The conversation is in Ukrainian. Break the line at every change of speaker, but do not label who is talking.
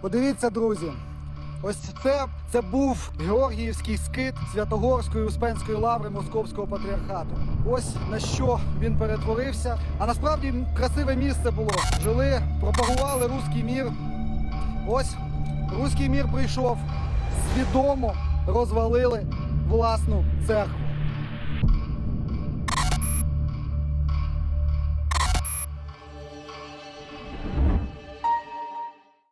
Подивіться, друзі. Ось це, це був Георгіївський скит Святогорської Успенської лаври Московського патріархату. Ось на що він перетворився. А насправді красиве місце було. Жили, пропагували руський мір. Ось руський мір прийшов. Свідомо розвалили власну церкву.